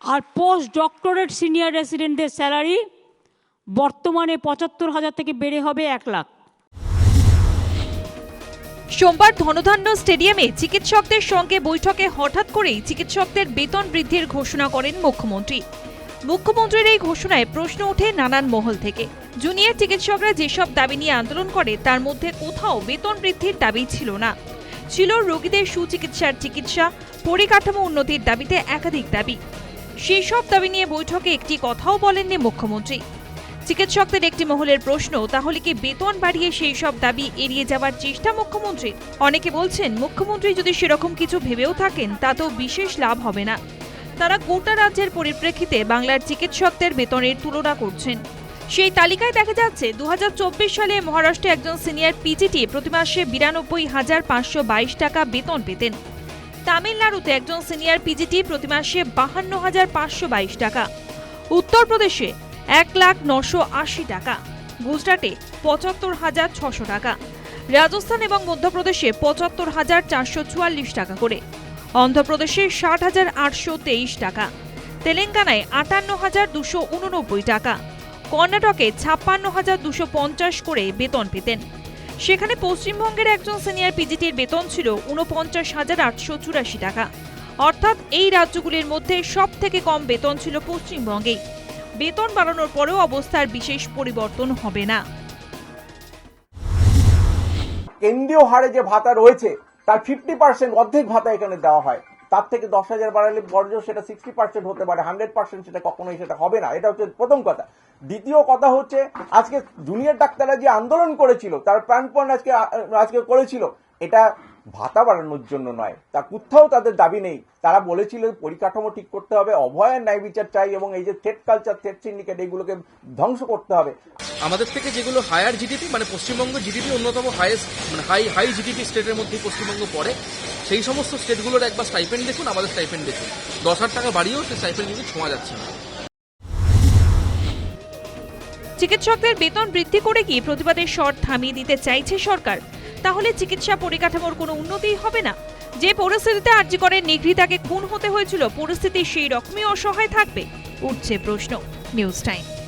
আর post doctorate senior রেসিডেন্টদের salary বর্তমানে পঁচাত্তর হাজার থেকে বেড়ে হবে এক লাখ। সোমবার ধনধান্য স্টেডিয়ামে চিকিৎসকদের সঙ্গে বৈঠকে হঠাৎ করেই চিকিৎসকদের বেতন বৃদ্ধির ঘোষণা করেন মুখ্যমন্ত্রী। মুখ্যমন্ত্রীর এই ঘোষণায় প্রশ্ন ওঠে নানান মহল থেকে। জুনিয়র চিকিৎসকরা যেসব দাবি নিয়ে আন্দোলন করে, তার মধ্যে কোথাও বেতন বৃদ্ধির দাবি ছিল না। ছিল রোগীদের সুচিকিৎসার চিকিৎসা, পরিকাঠামো উন্নতির দাবিতে একাধিক দাবি। সেই সব দাবি নিয়ে বৈঠকে একটি কথাও বলেননি মুখ্যমন্ত্রী। চিকিৎসকদের একটি মহলের প্রশ্ন, তাহলে কি বেতন বাড়িয়ে সেই সব দাবি এড়িয়ে যাওয়ার চেষ্টা মুখ্যমন্ত্রীর অনেকে বলছেন, মুখ্যমন্ত্রী যদি সেরকম কিছু ভেবেও থাকেন তাতেও বিশেষ লাভ হবে না। তারা গোটা রাজ্যের পরিপ্রেক্ষিতে বাংলার চিকিৎসকদের বেতনের তুলনা করছেন। সেই তালিকায় দেখা যাচ্ছে দু হাজার চব্বিশ সালে মহারাষ্ট্রে একজন সিনিয়র পিজিটি প্রতি মাসে বিরানব্বই হাজার পাঁচশো বাইশ টাকা বেতন পেতেন। তামিলনাড়ুতে একজন সিনিয়র পিজিটি প্রতি মাসে বাহান্ন হাজার পাঁচশো বাইশ টাকা। উত্তরপ্রদেশে এক লাখ নশো আশি টাকা। গুজরাটে পঁচাত্তর হাজার ছশো টাকা। রাজস্থান এবং মধ্যপ্রদেশে পঁচাত্তর হাজার চারশো চুয়াল্লিশ টাকা করে। অন্ধ্রপ্রদেশে ষাট হাজার আটশো তেইশ টাকা। তেলেঙ্গানায় আটান্ন হাজার দুশো উননব্বই টাকা। কর্ণাটকে ছাপ্পান্ন হাজার দুশো পঞ্চাশ করে বেতন পেতেন। সেখানে পশ্চিমবঙ্গের একজন সিনিয়র পিজিটির বেতন ছিল উনপঞ্চাশ হাজার আটশো চুরাশি টাকা। অর্থাৎ এই রাজ্যগুলির মধ্যে সব থেকে কম বেতন ছিল পশ্চিমবঙ্গেই। বেতন বাড়ানোর পরেও অবস্থার বিশেষ পরিবর্তন হবে না। কেন্দ্রীয় হারে যে ভাতা রয়েছে, তার ফিফটি পার্সেন্ট অর্ধেক ভাতা এখানে দেওয়া হয়। তার থেকে দশ হাজার বাড়ালে বর্জ্য সেটা সিক্সটি পার্সেন্ট হতে পারে, হান্ড্রেড পার্সেন্ট সেটা কখনোই সেটা হবে না। এটা হচ্ছে প্রথম কথা। দ্বিতীয় কথা হচ্ছে, আজকে জুনিয়র ডাক্তাররা যে আন্দোলন করেছিল, তার প্রাণপণ আজকে আজকে করেছিল, এটা ভাতা বাড়ানোর জন্য নয়। তা কোথাও তাদের দাবি নেই। তারা বলেছিল পরিকাঠামো ঠিক করতে হবে অভয়ের ন্যায় বিচার চাই, এবং এই যে থ্রেড কালচার থ্রেড সিন্ডিকেট এইগুলোকে ধ্বংস করতে হবে। আমাদের থেকে যেগুলো হায়ার জিডিপি মানে পশ্চিমবঙ্গ জিডিপি অন্যতম হাইয়েস্ট মানে হাই হাই জিডিপি স্টেটের মধ্যে পশ্চিমবঙ্গ পড়ে, সেই সমস্ত স্টেটগুলোর একবার স্টাইপেন্ড দেখুন, আমাদের স্টাইপেন্ড দেখুন। দশ হাজার টাকা বাড়িয়েও সেই স্টাইপেন্ড কিন্তু ছোঁয়া যাচ্ছে না। চিকিৎসকদের বেতন বৃদ্ধি করে কি প্রতিবাদের স্বর থামিয়ে দিতে চাইছে সরকার? তাহলে চিকিৎসা পরিকাঠামোর কোনো উন্নতিই হবে না। যে পরিস্থিতিতে আর্যিকরের নিগৃহীতাকে খুন হতে হয়েছিল, পরিস্থিতি সেই রকমই অসহায় থাকবে, উঠছে প্রশ্ন। News time.